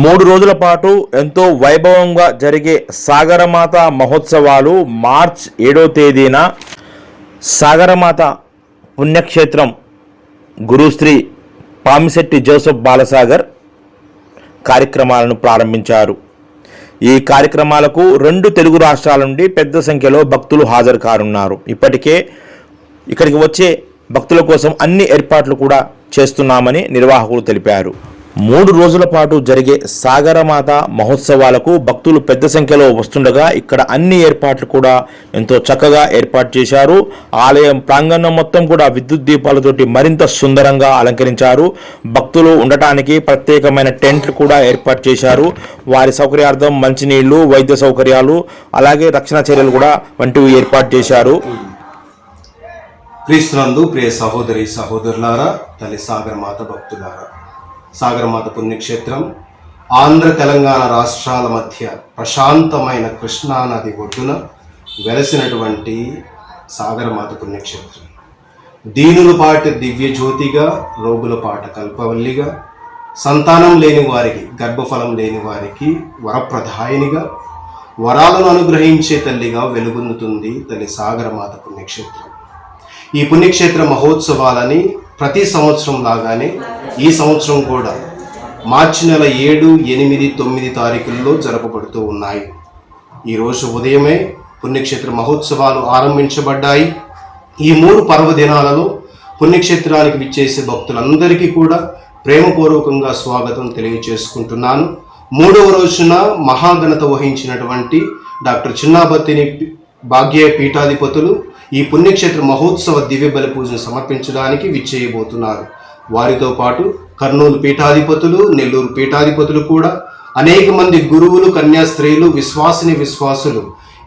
మూడు రోజుల పాటు ఎంతో వైభవంగా జరిగే సాగరమాత మహోత్సవాలు మార్చ్ ఏడో తేదీన సాగరమాత పుణ్యక్షేత్రం గురుశ్రీ పామిశెట్టి జోసఫ్ బాలసాగర్ కార్యక్రమాలను ప్రారంభించారు. ఈ కార్యక్రమాలకు రెండు తెలుగు రాష్ట్రాల నుండి పెద్ద సంఖ్యలో భక్తులు హాజరు కానున్నారు. ఇప్పటికే ఇక్కడికి వచ్చే భక్తుల కోసం అన్ని ఏర్పాట్లు కూడా చేస్తున్నామని నిర్వాహకులు తెలిపారు. మూడు రోజుల పాటు జరిగే సాగరమాత మహోత్సవాలకు భక్తులు పెద్ద సంఖ్యలో వస్తుండగా ఇక్కడ అన్ని ఏర్పాట్లు కూడా ఎంతో చక్కగా ఏర్పాటు చేశారు. ఆలయం ప్రాంగణం మొత్తం కూడా విద్యుత్ దీపాలతోటి మరింత సుందరంగా అలంకరించారు. భక్తులు ఉండటానికి ప్రత్యేకమైన టెంట్లు కూడా ఏర్పాటు చేశారు. వారి సౌకర్యార్థం మంచినీళ్ళు వైద్య సౌకర్యాలు అలాగే రక్షణ చర్యలు కూడా వంటివి ఏర్పాటు చేశారు. క్రీస్తునందు ప్రియ సహోదరి సహోదరులారా తల్లి సాగరమాత భక్తులారా సాగరమాత పుణ్యక్షేత్రం ఆంధ్ర తెలంగాణ రాష్ట్రాల మధ్య ప్రశాంతమైన కృష్ణానది ఒడ్డున వెలసినటువంటి సాగరమాత పుణ్యక్షేత్రం. దీనుల పాట దివ్య రోగుల పాట కల్పవల్లిగా సంతానం లేని వారికి గర్భఫలం లేని వారికి వరప్రధాయినిగా వరాలను అనుగ్రహించే తల్లిగా వెలుగొందుతుంది తల్లి సాగరమాత పుణ్యక్షేత్రం. ఈ పుణ్యక్షేత్ర మహోత్సవాలని ప్రతి సంవత్సరం లాగానే ఈ సంవత్సరం కూడా మార్చి నెల ఏడు ఎనిమిది తొమ్మిది తారీఖుల్లో జరపబడుతూ ఉన్నాయి. ఈరోజు ఉదయమే పుణ్యక్షేత్ర మహోత్సవాలు ఆరంభించబడ్డాయి. ఈ మూడు పర్వదినాలలో పుణ్యక్షేత్రానికి విచ్చేసే భక్తులందరికీ కూడా ప్రేమపూర్వకంగా స్వాగతం తెలియచేసుకుంటున్నాను. మూడవ రోజున మహాఘనత వహించినటువంటి డాక్టర్ చిన్నాబత్తిని భాగ్య పీఠాధిపతులు ఈ పుణ్యక్షేత్ర మహోత్సవ దివ్య బలి పూజను సమర్పించడానికి విచ్చేయబోతున్నారు. వారితో పాటు కర్నూలు పీఠాధిపతులు నెల్లూరు పీఠాధిపతులు కూడా అనేక మంది గురువులు కన్యాస్త్రీలు విశ్వాసిని విశ్వాసులు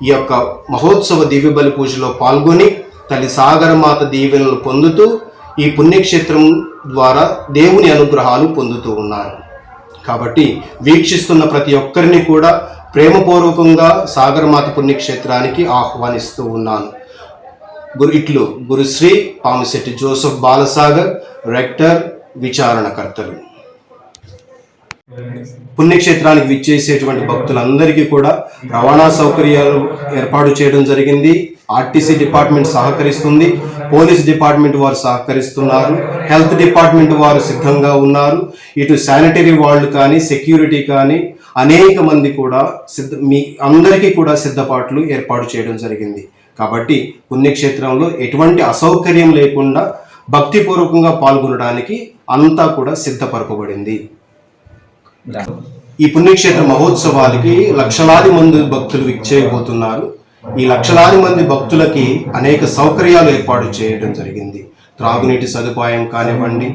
ఈ యొక్క మహోత్సవ దివ్య బలి పూజలో పాల్గొని తల్లి సాగరమాత దీవెనలు పొందుతూ ఈ పుణ్యక్షేత్రం ద్వారా దేవుని అనుగ్రహాలు పొందుతూ ఉన్నారు. కాబట్టి వీక్షిస్తున్న ప్రతి ఒక్కరిని కూడా ప్రేమపూర్వకంగా సాగరమాత పుణ్యక్షేత్రానికి ఆహ్వానిస్తూ ఉన్నాను. గురు ఇట్లు గురుశ్రీ పామిశెట్టి జోసఫ్ బాలసాగర్ రెక్టర్ విచారణకర్తలు. పుణ్యక్షేత్రానికి విచ్చేసేటువంటి భక్తులందరికీ కూడా రవాణా సౌకర్యాలు ఏర్పాటు చేయడం జరిగింది. ఆర్టీసీ డిపార్ట్మెంట్ సహకరిస్తుంది. పోలీస్ డిపార్ట్మెంట్ వారు సహకరిస్తున్నారు. హెల్త్ డిపార్ట్మెంట్ వారు సిద్ధంగా ఉన్నారు. ఇటు శానిటరీ వాళ్ళు కానీ సెక్యూరిటీ కానీ అనేక మంది కూడా సిద్ధ మీ అందరికీ కూడా సిద్ధపాట్లు ఏర్పాటు చేయడం జరిగింది. కాబట్టి పుణ్యక్షేత్రంలో ఎటువంటి అసౌకర్యం లేకుండా భక్తిపూర్వకంగా పాల్గొనడానికి అంతా కూడా సిద్ధపరపబడింది. ఈ పుణ్యక్షేత్ర మహోత్సవాలకి లక్షలాది మంది భక్తులు విచ్చేయబోతున్నారు. ఈ లక్షలాది మంది భక్తులకి అనేక సౌకర్యాలు ఏర్పాటు చేయడం జరిగింది. త్రాగునీటి సదుపాయం కానివ్వండి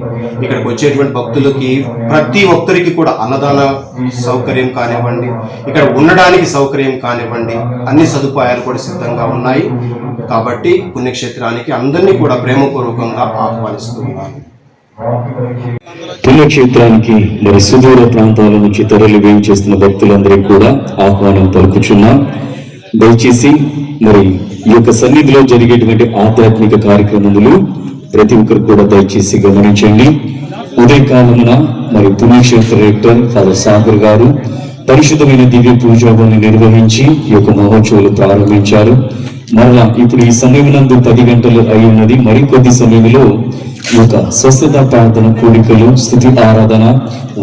ఇక్కడికి వచ్చేటువంటి భక్తులకి ప్రతి ఒక్కరికి కూడా అన్నదాన సౌకర్యం కానివ్వండి ఇక్కడ ఉండడానికి సౌకర్యం కానివ్వండి అన్ని సదుపాయాలు కూడా సిద్ధంగా ఉన్నాయి. కాబట్టి పుణ్యక్షేత్రానికి అందరినీ కూడా ప్రేమపూర్వకంగా ఆహ్వానిస్తున్నాను. పుణ్యక్షేత్రానికి మరి సుదూర ప్రాంతాల నుంచి తరలి వేయి చేస్తున్న భక్తులందరికీ కూడా ఆహ్వానం పలుకుచున్నాం. దయచేసి మరి ఈ యొక్క సన్నిధిలో జరిగేటువంటి ఆధ్యాత్మిక కార్యక్రమములు ప్రతి ఒక్కరు కూడా దయచేసి గమనించండి. ఉదయకాలమున మరి పుణ్యక్షేత్ర రెక్టర్ ఫాదర్ సాగర్ గారు పరిశుద్ధమైన దివ్య పూజాన్ని నిర్వహించి ఈ యొక్క మహోత్సవాలు ప్రారంభించారు. మరలా ఇప్పుడు ఈ సమయమునందు పది గంటలు అయి ఉన్నది. మరికొద్ది సమయంలో ఈ యొక్క స్వస్థత ప్రార్థన కోరికలు స్థుతి ఆరాధన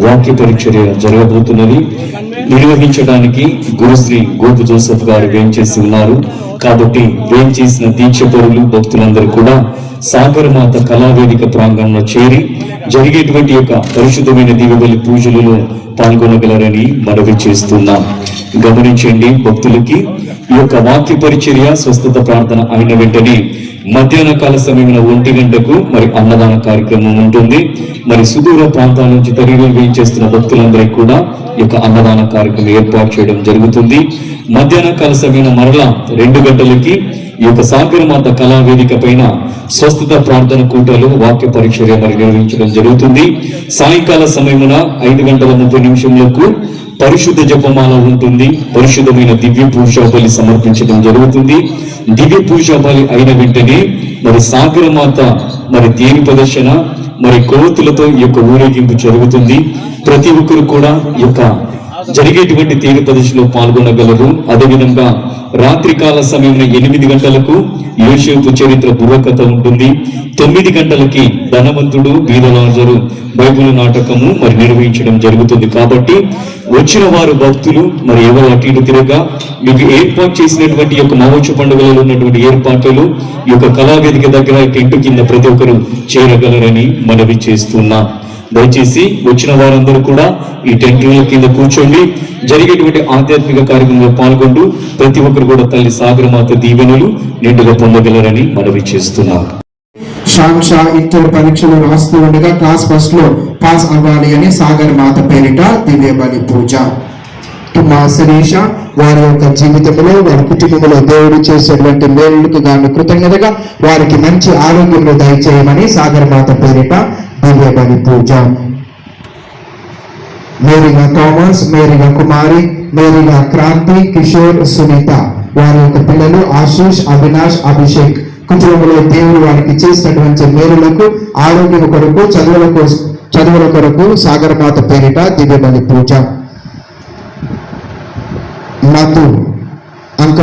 వాక్య పరిచర్య జరగబోతున్నది. నిర్వహించడానికి గురుశ్రీ గోపు జోసెఫ్ గారు వేం చేసి ఉన్నారు. కాబట్టి వేం చేసిన దీక్ష పరులు భక్తులందరూ కూడా సాగరమాత కళావేదిక ప్రాంగణంలో చేరి జరిగేటువంటి యొక్క పరిశుద్ధమైన దివ్యబలి పూజలలో పాల్గొనగలరని మనవి చేస్తున్నాం. గమనించండి భక్తులకి ఈ యొక్క వాక్య పరిచర్య స్వస్థత ప్రార్థన అయిన వెంటనే మధ్యాహ్న కాల సమయంలో ఒంటి గంటకు మరి అన్నదాన కార్యక్రమం ఉంటుంది. మరి సుదూర ప్రాంతాల నుంచి తరిగి వేయించేస్తున్న భక్తులందరికీ కూడా ఈ యొక్క అన్నదాన కార్యక్రమం ఏర్పాటు చేయడం జరుగుతుంది. మధ్యాహ్న కాల సమయంలో మరలా రెండు గంటలకి ఈ యొక్క సాగరమాత కళా వేదిక పైన స్వస్థత ప్రార్థన కూటలు వాక్య పరిచర్య మరి నిర్వహించడం జరుగుతుంది. సాయంకాల సమయమున ఐదు గంటల ముప్పై నిమిషంలో పరిశుద్ధ జపమాల ఉంటుంది. పరిశుద్ధమైన దివ్య పూజా బలి సమర్పించడం జరుగుతుంది. దివ్య పూజా బలి అయిన వెంటనే మరి సాగరమాత మరి దేని ప్రదర్శన? మరి కోతులతో ఈ యొక్క ఊరేగింపు జరుగుతుంది. ప్రతి ఒక్కరు కూడా ఈ యొక్క జరిగేటువంటి తీరు ప్రదర్శనలో పాల్గొనగలరు. అదేవిధంగా రాత్రికాల సమయంలో ఎనిమిది గంటలకు యోసేపు చరిత్ర బుర్రకథ ఉంటుంది. తొమ్మిది గంటలకి ధనవంతుడు బీదలాజరు బైబిల్ నాటకము మరి నిర్వహించడం జరుగుతుంది. కాబట్టి వచ్చిన వారు భక్తులు మరి ఎవరు అటు ఇటు తిరగా మీకు ఏర్పాటు చేసినటువంటి యొక్క మహోత్సవ పండుగలలో ఉన్నటువంటి ఏర్పాట్లు ఈ యొక్క కళావేదిక దగ్గర టెంట్ కింద ప్రతి ఒక్కరు చేరగలరని మనవి చేస్తున్నా. దయచేసి వచ్చిన వారందరూ కూడా ఈ టెంట్ల కింద కూర్చోండి. జరిగేటువంటి ఆధ్యాత్మిక కార్యక్రమంలో పాల్గొంటూ ప్రతి ఒక్కరు కూడా తల్లి సాగరమాత దీవెనలు నిండుగా పొందగలరని మనవి చేస్తున్నాం. శ్యామ్ షా ఇంటర్ పరీక్షలు రాస్తూ ఉండగా క్లాస్ ఫస్ట్లో పాస్ అవ్వాలి అని సాగర్ మాత పేరిట దివ్య బలి పూజ. మా శిరీష వారి యొక్క జీవితంలో వారి కుటుంబంలో దేవుడు చేసేటువంటి మేలుకు గాను కృతజ్ఞతగా వారికి మంచి ఆరోగ్యంలో దయచేయమని సాగర్ మాత పేరిట దివ్యబలి పూజ. మేరీగా థామస్ మేరీగా కుమారి మేరీగా క్రాంతి కిషోర్ సునీత వారి యొక్క పిల్లలు ఆశీష్ అవినాష్ అభిషేక్ కుటుంబంలో దేవుడు వారికి చేసినటువంటి మేలులకు ఆరోగ్యం కొరకు చదువుల కోసం చదువుల కొరకు సాగరమాత పేరిట దివ్యబలి పూజ. మధు అంక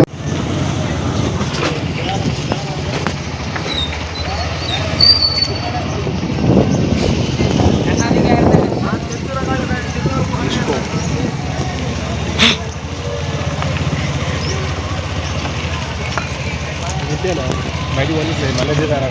బయటికి వెళ్ళి మళ్ళీ చేద్దారా